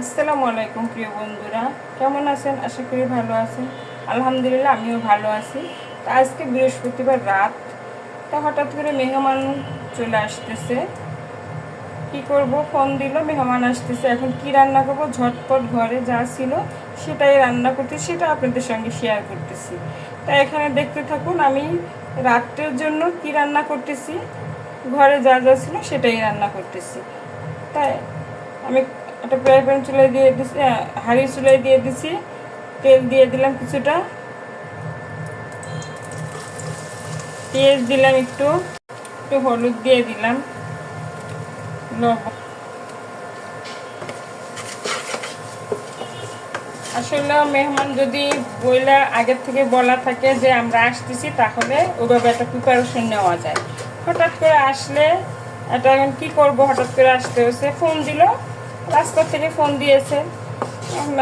আসসালামু আলাইকুম, প্রিয় বন্ধুরা। কেমন আছেন? আশা করি ভালো আছেন। আলহামদুলিল্লাহ, আমিও ভালো আছি। তা আজকে বৃহস্পতিবার রাত। তা হঠাৎ করে মেহমান চলে আসতেছে। কি করব? ফোন দিল, মেহমান আসতেছে। এখন কি রান্না করব? ঝটপট ঘরে যা ছিল সেটাই রান্না করতেছি সেটা আপনাদের সঙ্গে শেয়ার করতেছি। তা এখানে দেখতে থাকুন, আমি রাত্রের জন্য কি রান্না করতেছি? ঘরে যা যা ছিল সেটাই রান্না করতেছি। তাই আমি একটা ফ্রাই প্যান চুলাই দিয়ে দিছি আহ, হাঁড়ি চুলাই দিয়ে দিছি তেল দিয়ে দিলাম কিছুটা। পেঁয়াজ দিলাম একটু একটু হলুদ দিয়ে দিলাম। আসলে মেহমান যদি বইলা আগের থেকে বলা থাকে যে আমরা আসতেছি তাহলে ওইভাবে একটা প্রিপারেশন নেওয়া যায়। হঠাৎ করে আসলে এটা এখন কী করব? হঠাৎ করে আসতে হয়েছে। ফোন দিল রাস্তা থেকে ফোন দিয়েছে।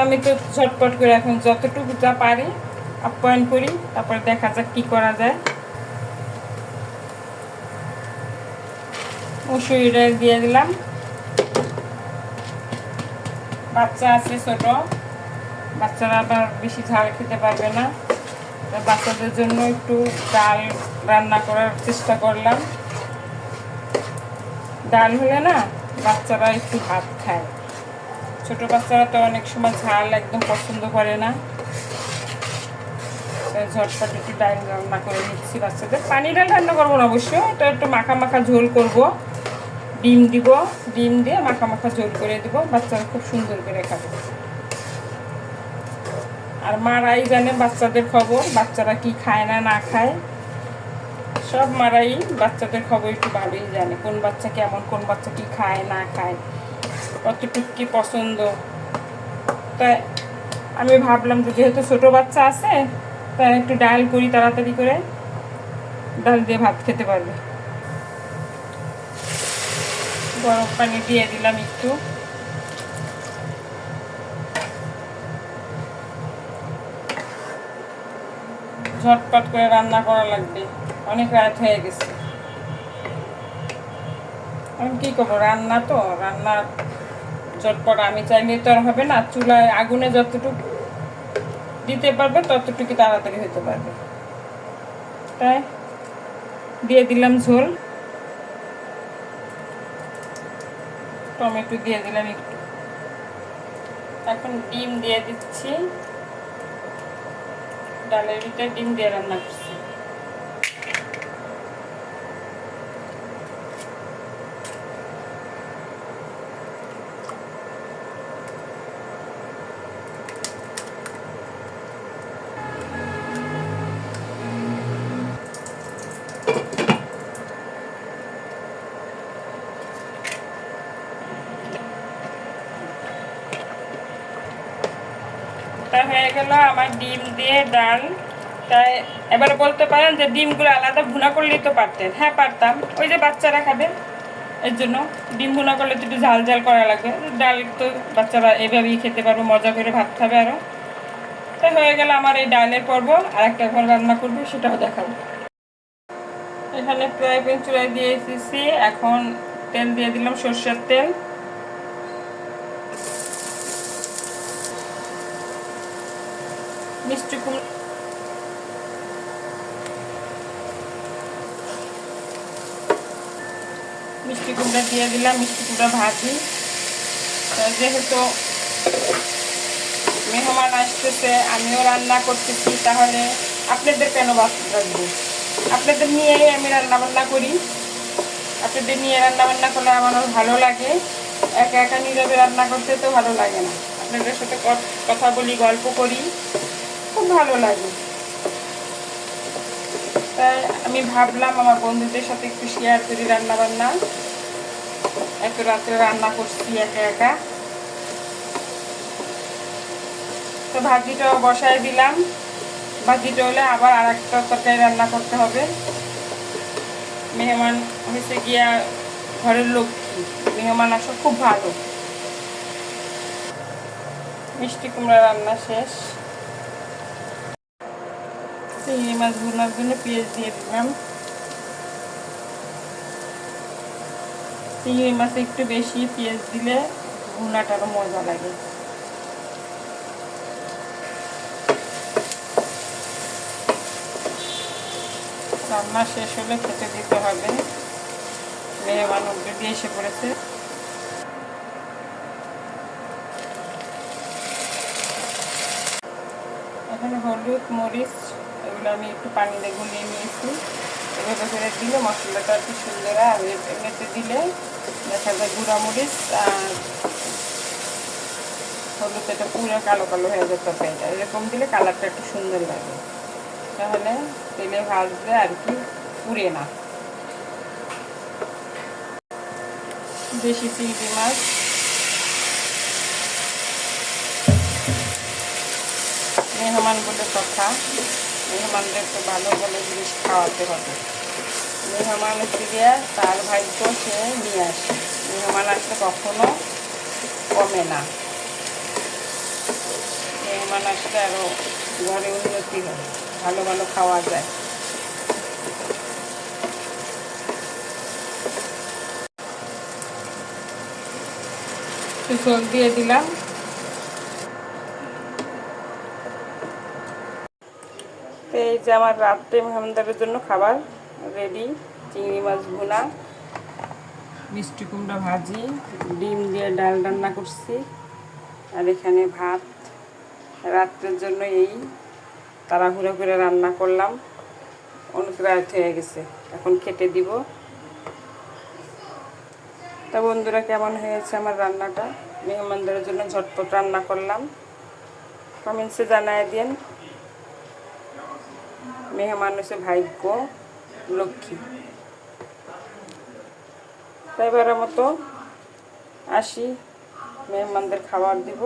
আমি তো ঝটপট করে এখন যতটুকু যা পারি আপ্যায়ন করি, তারপরে দেখা যাক কী করা যায়। মুসুরি দিয়ে দিলাম। বাচ্চা আছে ছোট, বাচ্চারা আবার বেশি ঝাল খেতে পারবে না। বাচ্চাদের জন্য একটু ডাল রান্না করার চেষ্টা করলাম। ডাল হলে না বাচ্চারা একটু ভাত খায়। ছোট বাচ্চারা তো অনেক সময় ঝাল একদম পছন্দ করে না। ঝটপট একটু ডাল রান্না করে নিচ্ছি বাচ্চাদের। পানি ডাল রান্না করব না অবশ্য, এটা একটু মাখা মাখা ঝোল করব। ডিম দিব, ডিম দিয়ে মাখা মাখা ঝোল করে দিব, বাচ্চারা খুব সুন্দর করে খাবে। আর মারাই জানে বাচ্চাদের খবর, বাচ্চারা কি খায় না না খায়। সব মারাই বাচ্চাদের খবর একটু ভালোই জানে, কোন বাচ্চা কেমন, কোন বাচ্চা কি খায় না খায়। কতটুকু কি পছন্দ? তাই আমি ভাবলাম যে যেহেতু ছোটো বাচ্চা আছে, তাই একটু ডাল করি তাড়াতাড়ি করে। ডাল দিয়ে ভাত খেতে পারবে। গরম পানি দিয়ে দিলাম একটু। ঝটপট করে রান্না করা লাগবে। অনেক রাত হয়ে গেছে। আমি কি করব? রান্না তো, রান্না ঝটপট আমি চাইলে তো আর হবে না। চুলায় আগুনে যতটুকু দিতে পারবে ততটুকু তাড়াতাড়ি হতে পারবে। তাই দিয়ে দিলাম ঝোল। টমেটো দিয়ে দিলাম একটু। এখন ডিম দিয়ে দিচ্ছি। ডালের ভিতরে ডিম দিয়ে রান্না করছি। তা হয়ে গেল, আমার ডিম দিয়ে ডাল। তাই এবার বলতে পারেন যে ডিমগুলো আলাদা ভুনা করলেই তো পারতেন। হ্যাঁ পারতাম। ওই যে বাচ্চারা খাবে, এর জন্য ডিম ভুনা করলে তো একটু ঝাল ঝাল করা লাগবে ডাল তো বাচ্চারা এভাবেই খেতে পারব, মজা করে ভাত খাবে আরও তাই হয়ে গেল আমার এই ডালের পর্ব। আর একটা এখন রান্না করব, সেটাও দেখাবো। এখানে ফ্রাই প্যান দিয়ে এসেছি। এখন তেল দিয়ে দিলাম সর্ষের তেল। মিষ্টি কুমড়ো মিষ্টি কুমড়া দিয়ে দিলাম মিষ্টি কুমড়া ভাজি। যেহেতু মেহমান আসতেছে, আমিও রান্না করতেছি, তাহলে আপনাদের কেন বাদ রাখব আপনাদের নিয়েই আমি রান্না বান্না করি। আপনাদের নিয়ে রান্না বান্না করলে আমারও ভালো লাগে। একা একা নীরবে রান্না করতে তো ভালো লাগে না। আপনাদের সাথে কথা বলি, গল্প করি। খুব ভালো লাগে। তাই আমি ভাবলাম আমার বন্ধুদের সাথে একটু শেয়ার করি রান্না বান্না এত রাত্রে রান্না করছি একা একা। তো ভাজিটাও বসায় দিলাম। ভাজিটা হলে আবার আর একটা তরকারি রান্না করতে হবে। মেহমান হয়েছে গিয়া ঘরের লক্ষ্মী। মেহমান আসা খুব ভালো। মিষ্টি কুমড়া রান্না শেষ। চিংড়ি মাছগুলোর জন্য পেঁয়াজ দিয়ে দিলাম। চিংড়ি মাছ একটু বেশি, পেঁয়াজ দিলে ভুনাটার মজা লাগে। রান্না শেষ হলে খেতে দিতে হবে। মেহমান যদি এসে পড়েছে। এখানে হলুদ, মরিচ এগুলো আমি একটু পানিতে গুলিয়ে নিয়েছি। এভাবে করে দিলে মশলাটা একটু সুন্দর হয়। আর দিলে দেখা যায় গুঁড়া মরিচ আর হলুদ, এটা পুরো কালো কালো হয়ে যেত তরকারিটা এরকম দিলে কালারটা একটু সুন্দর লাগে। তাহলে তেলে ভাজবে আর কি পুড়ে না। দেশি চিংড়ি মাছ। মেহমান বলে কথা মেহমানদেরকে ভালো ভালো জিনিস খাওয়াতে হবে। মেহমান ফিরে তার ভাগ্য সে নিয়ে আসে। মেহমান আসলে কখনো কমে না। মেহমান আসলে আরও ঘরে উন্নতি হয়, ভালো ভালো খাওয়া যায়। জল দিয়ে দিলাম। এই যে আমার রাত্রে মেহমানদারের জন্য খাবার, রেডি, চিংড়ি মাছ ভুনা, মিষ্টি কুমড়া ভাজি, ডিম দিয়ে ডাল রান্না করছি, আর এখানে ভাত। রাত্রের জন্য এই তাড়াহুড়ো করে রান্না করলাম। অনেক হয়ে গেছে। এখন খেতে দিব। তা বন্ধুরা, কেমন হয়েছে আমার রান্নাটা? মেহমানদের জন্য ঝটপট রান্না করলাম। কমেন্টসে জানায় দিন। মেহমান হচ্ছে ভাগ্য, লক্ষ্মী। তাই এবারের মতো আসি, মেহমানদের খাবার দিব।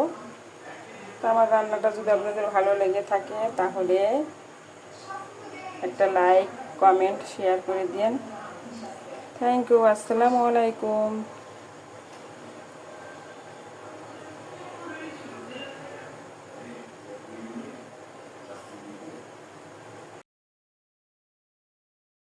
তো আমার রান্নাটা যদি আপনাদের ভালো লেগে থাকে, তাহলে একটা লাইক, কমেন্ট, শেয়ার করে দিন থ্যাংক ইউ, আসসালামু আলাইকুম।